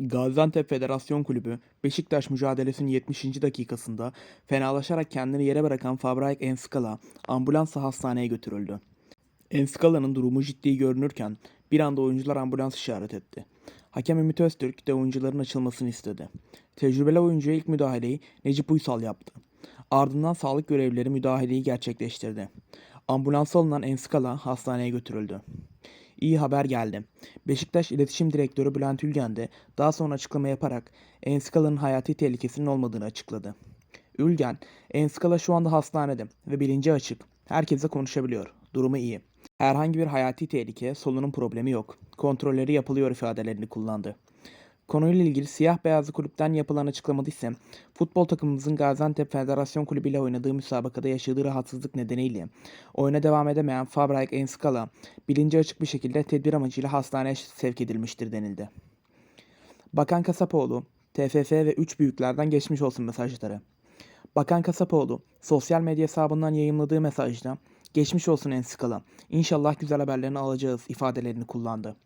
Gaziantep Federasyon Kulübü Beşiktaş mücadelesinin 70. dakikasında fenalaşarak kendini yere bırakan Fabraik Enskala ambulansla hastaneye götürüldü. Enskala'nın durumu ciddi görünürken bir anda oyuncular ambulans işaret etti. Hakem Ümit Öztürk de oyuncuların açılmasını istedi. Tecrübeli oyuncuya ilk müdahaleyi Necip Uysal yaptı. Ardından sağlık görevlileri müdahaleyi gerçekleştirdi. Ambulansa alınan Enskala hastaneye götürüldü. İyi haber geldi. Beşiktaş İletişim Direktörü Bülent Ülgen de daha sonra açıklama yaparak Enskala'nın hayati tehlikesinin olmadığını açıkladı. Ülgen, Enskala şu anda hastanede ve bilinci açık. Herkese konuşabiliyor. Durumu iyi. Herhangi bir hayati tehlike, solunum problemi yok. Kontrolleri yapılıyor ifadelerini kullandı. Konuyla ilgili siyah beyazlı kulüpten yapılan açıklamada ise futbol takımımızın Gaziantep Federasyon Kulübü ile oynadığı müsabakada yaşadığı rahatsızlık nedeniyle oyuna devam edemeyen Fabraik Enskala bilinci açık bir şekilde tedbir amacıyla hastaneye sevk edilmiştir denildi. Bakan Kasapoğlu, TFF ve 3 büyüklerden geçmiş olsun mesajları. Bakan Kasapoğlu sosyal medya hesabından yayımladığı mesajda geçmiş olsun Enskala, İnşallah güzel haberlerini alacağız ifadelerini kullandı.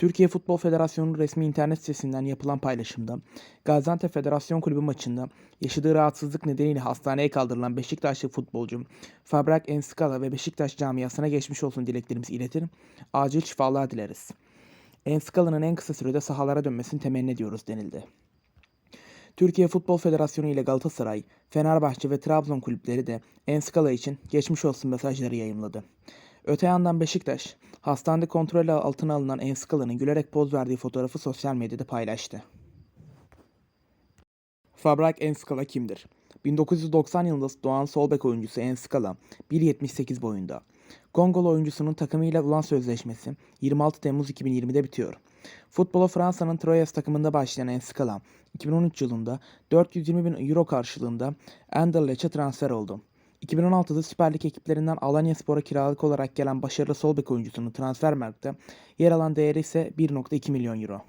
Türkiye Futbol Federasyonu resmi internet sitesinden yapılan paylaşımda Gaziantep Federasyon Kulübü maçında yaşadığı rahatsızlık nedeniyle hastaneye kaldırılan Beşiktaşlı futbolcu Fabrak Enskala ve Beşiktaş camiasına geçmiş olsun dileklerimizi iletir, acil şifalar dileriz. Enskala'nın en kısa sürede sahalara dönmesini temenni ediyoruz denildi. Türkiye Futbol Federasyonu ile Galatasaray, Fenerbahçe ve Trabzon kulüpleri de Enskala için geçmiş olsun mesajları yayımladı. Öte yandan Beşiktaş, hastanede kontrol altına alınan Enskala'nın gülerek poz verdiği fotoğrafı sosyal medyada paylaştı. Fabrak Enskala kimdir? 1990 yılında doğan sol bek oyuncusu Enskala 1.78 boyunda. Kongolu oyuncusunun takımıyla olan sözleşmesi 26 Temmuz 2020'de bitiyor. Futbola Fransa'nın Troyes takımında başlayan Enskala 2013 yılında 420 bin euro karşılığında Anderlecht'e transfer oldu. 2016'da Süper Lig ekiplerinden Alanya Spor'a kiralık olarak gelen başarılı sol bek oyuncusunun transfer markta yer alan değeri ise 1.2 milyon euro.